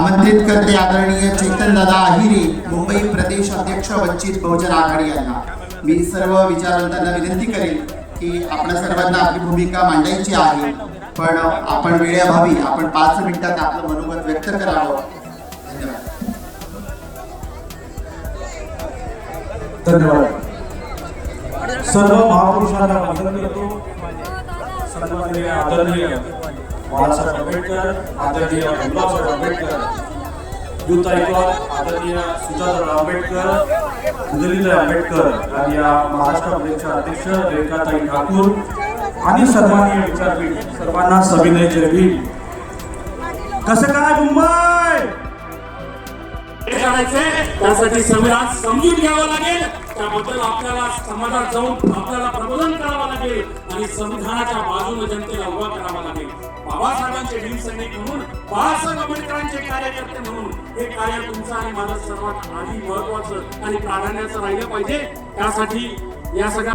आमंत्रित करते आदरणीय चेतन दादा आहिरे मुंबई प्रदेश अध्यक्ष वंचित बहुजन आघाडी यांना. मी सर्व विचारवंतांना विनंती करेन की आपण सर्वांना आपली भूमिका मांडायची आहे पण आपण वेळेअभावी आपण पाच मिनिटात आपलं मनोगत व्यक्त करावं. धन्यवाद. धन्यवाद. सर्व महापुरुषांना आदरणीय आदरणीय बाळासाहेब आंबेडकर आदरणीय भीमरावसाहेब आंबेडकर युथ आयकॉन आदरणीय सुजाताराव आंबेडकर उदयनराव आंबेडकर आणि या महाराष्ट्र प्रदेशच्या अध्यक्ष रेखाताई ठाकूर आणि सर्वांनी विचारपीठ सर्वांना सविनय जय कसं काय मुंबई? हे करायचंय त्यासाठी संविधान समजून घ्यावं लागेल. त्याबद्दल आपल्याला समाजात जाऊन आपल्याला प्रबोधन करावं लागेल आणि संविधानाच्या बाजूने जनतेला उभा करावा लागेल. बाबासाहेबांचे भीम सैनिक म्हणून बाळासाहेब आंबेडकरांचे कार्यकर्ते म्हणून हे कार्य तुमचं आणि माझं सर्वात आधी महत्वाचं आणि प्राधान्याचं राहिलं पाहिजे. त्यासाठी या सगळ्या